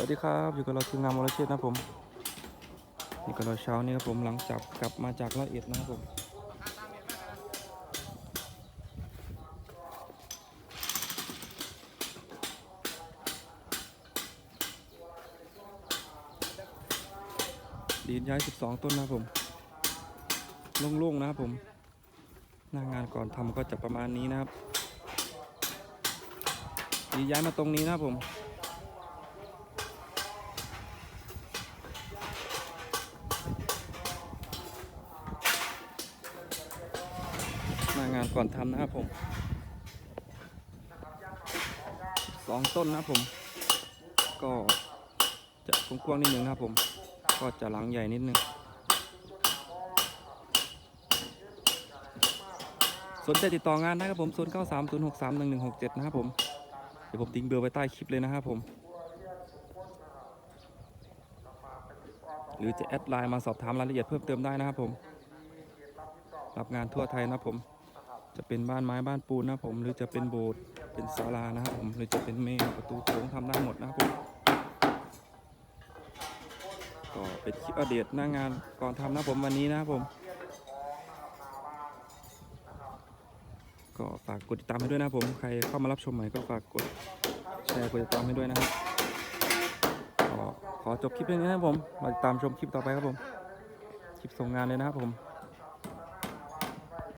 สวัสดีครับอยู่กับเราทีมงานมอลเชษนะผมนี่ก็เราเช้านี้ครับผมหลังจากกลับมาจากละเอียดนะครับผมดีนย้าย 12 ต้นนะครับผมโล่งๆนะครับผมหน้างานก่อนทำก็จะประมาณนี้นะครับดีย้ายมาตรงนี้นะครับผม หน้างานก่อนทำนะครับผมสองต้นนะครับผม ก็จะกว้างๆนิดนึงนะครับผม ก็จะหลังใหญ่นิดนึงสนใจติดต่องานได้ครับผม0 9 3 0 6 3 1 1 6 7 นะครับผม เดี๋ยวผมทิ้งเบอร์ไว้ใต้คลิปเลยนะครับผม หรือจะแอดไลน์มาสอบถามรายละเอียดเพิ่มเติมได้นะครับผม รับงานทั่วไทยนะครับผม จะเป็นบ้านไม้บ้านปูนนะผมหรือจะเป็นโบสถ์เป็นศาลานะครับผมหรือจะเป็นเมนประตูโค้งทำได้หมดนะครับผมก็เป็นคลิปอัปเดตหน้างานก่อนทำนะผมวันนี้นะผม ก็ฝากกดติดตามให้ด้วยนะผมใครเข้ามารับชมใหม่ก็ฝากกดแชร์กดติดตามให้ด้วยนะครับขอจบคลิปนี้นะผมมาติดตามชมคลิปต่อไปครับผมคลิปส่งงานเลยนะครับผม